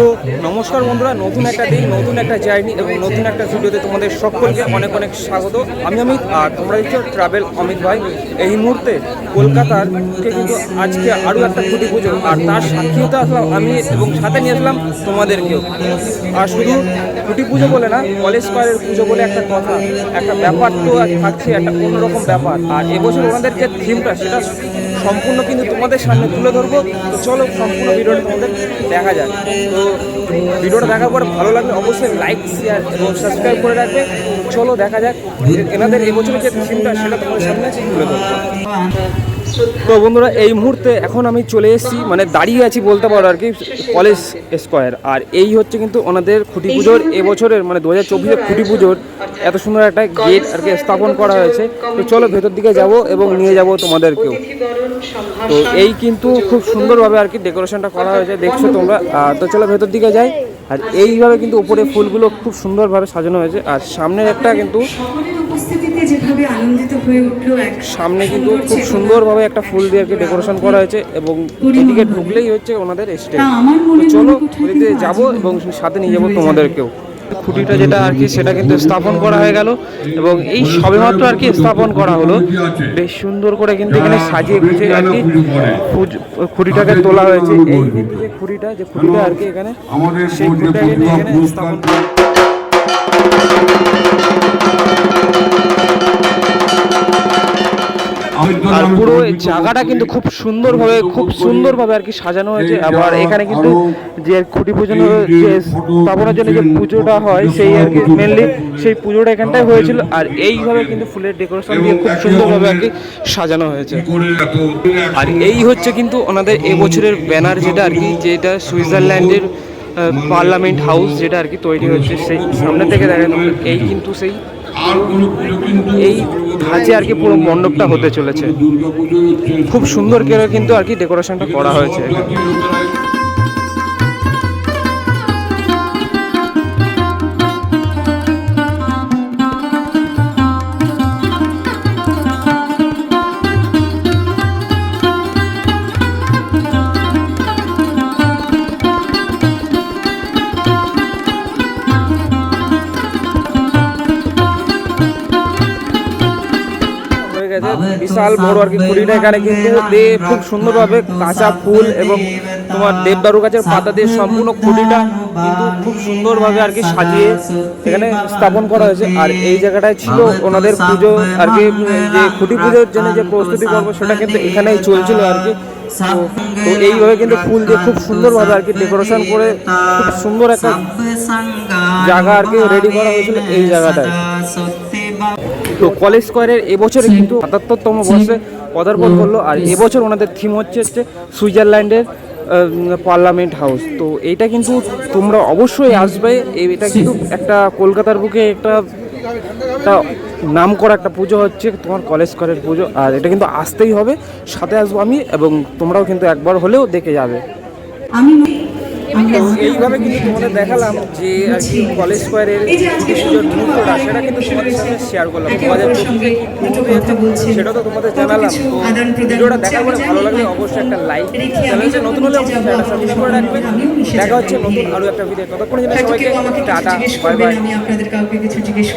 তো নমস্কার বন্ধুরা নতুন একটা দিন নতুন একটা জার্নি এবং নতুন একটা ভিডিওতে তোমাদের সকলকে অনেক অনেক স্বাগত। আমি অমিত আর তোমরা দেখছ ট্রাভেল অমিত ভাই। এই মুহূর্তে কলকাতার কিন্তু আজকে আরও একটা খুঁটি পুজো আর তার সাক্ষী হতে আসলাম আমি এবং সাথে নিয়ে আসলাম তোমাদেরকেও। আর শুধু খুঁটি পুজো বলে না কলেজ স্কোয়ারের পুজো বলে একটা কথা একটা ব্যাপার তো আর থাকছে একটা অন্যরকম ব্যাপার। আর এবছর ওনাদের যে থিমটা সেটা সম্পূর্ণ কিন্তু তোমাদের সামনে তুলে ধরবো। তো চলো সম্পূর্ণ ভিডিওটা তোমাদের দেখা যাক। তো ভিডিওটা দেখার পরে ভালো লাগলে অবশ্যই লাইক শেয়ার এবং সাবস্ক্রাইব করে রাখবে। চলো দেখা যাক এনাদের এই বছরের যে থিমটা সেটা তোমাদের সামনে তুলে ধরবো। তো বন্ধুরা, এই মুহূর্তে এখন আমি চলে এসেছি মানে দাঁড়িয়ে আছি বলতে পারো আর কি, কলেজ স্কোয়ার। আর এই হচ্ছে কিন্তু ওনাদের খুঁটি পুজোর এবছরের মানে দু হাজার চব্বিশের খুঁটি পুজোর এত সুন্দর একটা গেট আর কি স্থাপন করা হয়েছে। তো চলো ভেতর দিকে যাব এবং নিয়ে যাব তোমাদেরকেও। তো এই কিন্তু খুব সুন্দরভাবে আর কি ডেকোরেশনটা করা হয়েছে, দেখছ তোমরা। তো চলো ভেতর দিকে যাই। আর এইভাবে কিন্তু উপরে ফুলগুলো খুব সুন্দরভাবে সাজানো হয়েছে। আর সামনের একটা কিন্তু সামনে কিন্তু খুব সুন্দরভাবে একটা ফুল দিয়ে আর কি ডেকোরেশন করা হয়েছে এবং এদিকে ঢুকলেই হচ্ছে ওনাদের স্টেজ চলো যাব এবং সাথে নিয়ে যাব তোমাদেরকেও। খুঁটিটা যেটা আর কি সেটা কিন্তু স্থাপন করা হয়ে গেল এবং এই সবেমাত্র আর কি স্থাপন করা হলো। বেশ সুন্দর করে কিন্তু এখানে সাজিয়ে গুছিয়ে আর কি খুঁটিটাকে তোলা হয়েছে। এই যে খুঁটিটা যে খুঁটিটা আর কি এখানে আমাদের সেই খুঁটিটা খুঁটিটাকে এখানে স্থাপন করা আর পুরো জায়গাটা কিন্তু খুব সুন্দরভাবে খুব সুন্দরভাবে আর কি সাজানো হয়েছে। আবার এখানে কিন্তু যে খুঁটি পুজোর যে স্থাপনের জন্য যে পুজোটা হয় সেই আর কি মেনলি সেই পুজোটা এখানটায় হয়েছিল। আর এইভাবে কিন্তু ফুলের ডেকোরেশন দিয়ে খুব সুন্দরভাবে আর কি সাজানো হয়েছে। আর এই হচ্ছে কিন্তু ওনাদের এবছরের ব্যানার যেটা আর কি যেটা সুইজারল্যান্ডের পার্লামেন্ট হাউস যেটা আর কি তৈরি হচ্ছে সেই সামনে থেকে দেখেন এই কিন্তু সেই এই ধাঁচে আর কি পুরো মণ্ডপটা হতে চলেছে। খুব সুন্দর করে কিন্তু আর কি ডেকোরেশনটা করা হয়েছে। গেছে। বিশাল বড় আর কি কুড়িটা এখানে কিন্তু খুব সুন্দরভাবে কাঁচা ফুল এবং তোমার দেবদারু গাছের পাতা দিয়ে সম্পূর্ণ খুঁটিটা কিন্তু খুব সুন্দরভাবে আর কি সাজিয়ে এখানে স্থাপন করা হয়েছে। আর এই জায়গাটায় ছিল ওনাদের পুজো আর কি যে খুঁটি পুজোর জন্য যে প্রস্তুতি পর্ব সেটা কিন্তু এখানেই চলছিল আর কি। তো- তো এইভাবে কিন্তু ফুল দিয়ে খুব সুন্দরভাবে আর কি ডেকোরেশন করে খুব সুন্দর একটা জায়গা আর কি রেডি করা হয়েছিল এই জায়গাটায়। তো কলেজ স্কোয়ারের এবছরে কিন্তু সাতাত্তরতম বর্ষে পদার্পণ করল আর এবছর ওনাদের থিম হচ্ছে হচ্ছে সুইজারল্যান্ডের পার্লামেন্ট হাউস। তো এইটা কিন্তু তোমরা অবশ্যই আসবে। এটা কিন্তু একটা কলকাতার বুকে একটা একটা নাম করা একটা পুজো হচ্ছে তোমার কলেজ স্কোয়ারের পুজো। আর এটা কিন্তু আসতেই হবে সাথে আসব আমি এবং তোমরাও কিন্তু একবার হলেও দেখে যাবে। আমি এইভাবে কিন্তু তোমাদের দেখালাম যে আর কি কলেজ স্কোয়ারের মুহূর্তটা সেটা কিন্তু তোমাদের সাথে শেয়ার করলাম। দু হাজার চব্বিশে বলছি। সেটা তো তোমাদের জানালাম। তো ভিডিওটা দেখার পরে ভালো লাগলে অবশ্যই একটা লাইক চ্যানেলটা নতুন হলে অবশ্যই সাবস্ক্রাইব করে রাখবে। দেখা। হচ্ছে নতুন আরও একটা ভিডিও ততক্ষণ জন্য সবাইকে টাটা বাই বাই আমি আপনাদের কাউকে কিছু জিজ্ঞেস